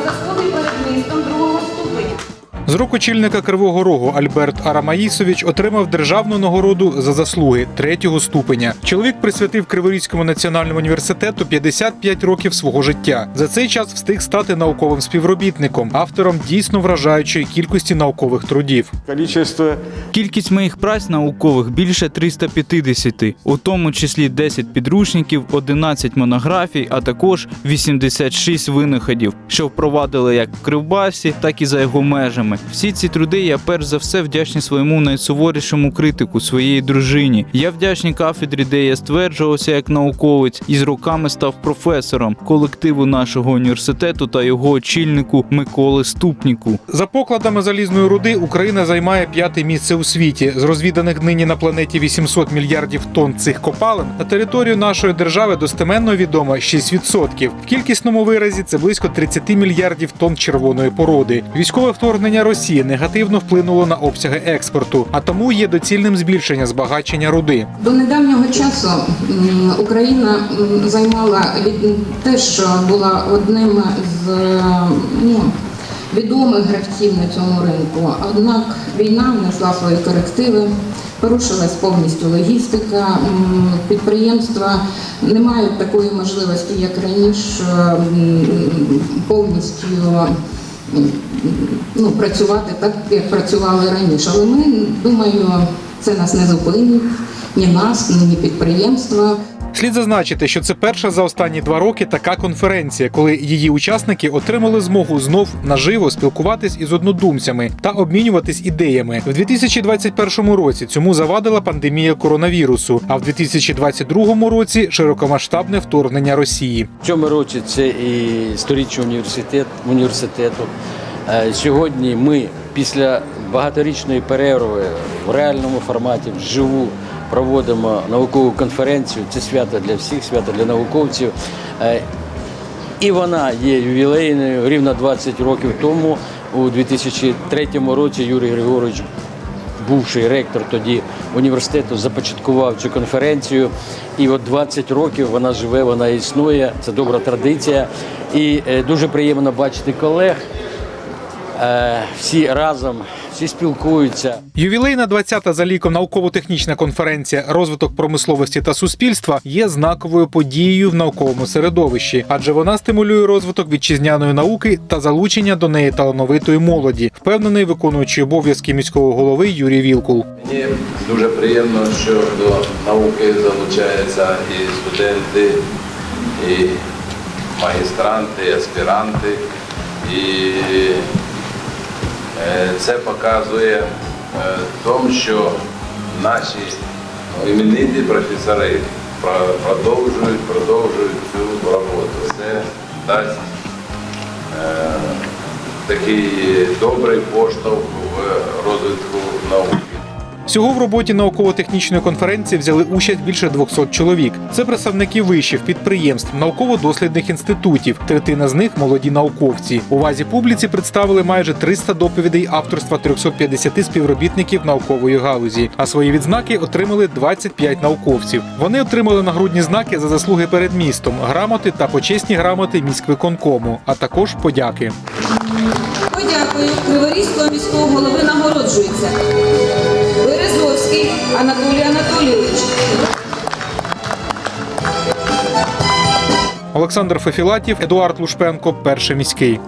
за З рук очільника Кривого Рогу Альберт Арамаїсович отримав державну нагороду за заслуги третього ступеня. Чоловік присвятив Криворізькому національному університету 55 років свого життя. За цей час встиг стати науковим співробітником, автором дійсно вражаючої кількості наукових трудів. Количество Кількість моїх праць наукових більше 350, у тому числі 10 підручників, 11 монографій, а також 86 винаходів, що впровадили як в Кривбасі, так і за його межами. Всі ці труди я перш за все вдячний своєму найсуворішому критику, своїй дружині. Я вдячний кафедрі, де я стверджувався як науковець і з роками став професором колективу нашого університету та його очільнику Миколи Ступніку. За покладами залізної руди Україна займає п'яте місце у світі. З розвіданих нині на планеті 800 мільярдів тонн цих копалин на територію нашої держави достеменно відомо 6%. В кількісному виразі це близько 30 мільярдів тонн червоної породи. Військове вторгнення Росії негативно вплинуло на обсяги експорту, а тому є доцільним збільшення збагачення руди. До недавнього часу Україна займала від- теж була одним з ну, відомих гравців на цьому ринку. Однак війна внесла свої корективи, порушилась повністю логістика. Підприємства не мають такої можливості, як раніше, повністю ну, працювати так, як працювали раніше. Але ми думаю, це нас не зупинить, ні нас, ні підприємства. Слід зазначити, що це перша за останні два роки така конференція, коли її учасники отримали змогу знов наживо спілкуватись із однодумцями та обмінюватись ідеями. В 2021 році цьому завадила пандемія коронавірусу, а в 2022 році широкомасштабне вторгнення Росії. В цьому році це і сторіччя університет, університету. Е, Сьогодні ми після багаторічної перерви в реальному форматі вживу проводимо наукову конференцію. Це свято для всіх, свято для науковців. Е, І вона є ювілейною рівно 20 років тому, у 2003 році Юрій Григорович бувший ректор тоді університету започаткував цю конференцію. І от 20 років вона живе, вона існує. Це добра традиція. І е, дуже приємно бачити колег. Е, Всі разом, всі спілкуються. Ювілейна 20-та за ліком науково-технічна конференція Розвиток промисловості та суспільства є знаковою подією в науковому середовищі, адже вона стимулює розвиток вітчизняної науки та залучення до неї талановитої молоді, впевнений виконуючий обов'язки міського голови Юрій Вілкул. Мені дуже приємно, що до науки залучаються і студенти, і магістранти, і аспіранти. І це показує е, тому, що наші імениті професори продовжують, продовжують цю роботу. Це дасть е, такий добрий поштовх в розвитку науки. Всього в роботі науково-технічної конференції взяли участь більше 200 чоловік. Це представники вишів, підприємств, науково-дослідних інститутів. Третина з них молоді науковці. У вазі публіці представили майже 300 доповідей авторства 350 співробітників наукової галузі. А свої відзнаки отримали 25 науковців. Вони отримали нагрудні знаки за заслуги перед містом, грамоти та почесні грамоти міськвиконкому, а також подяки. Подякую. Криворізького міського голови нагороджується. Березовський Анатолій Анатолійович. Олександр Фефілатів, Едуард Лушпенко, перший міський.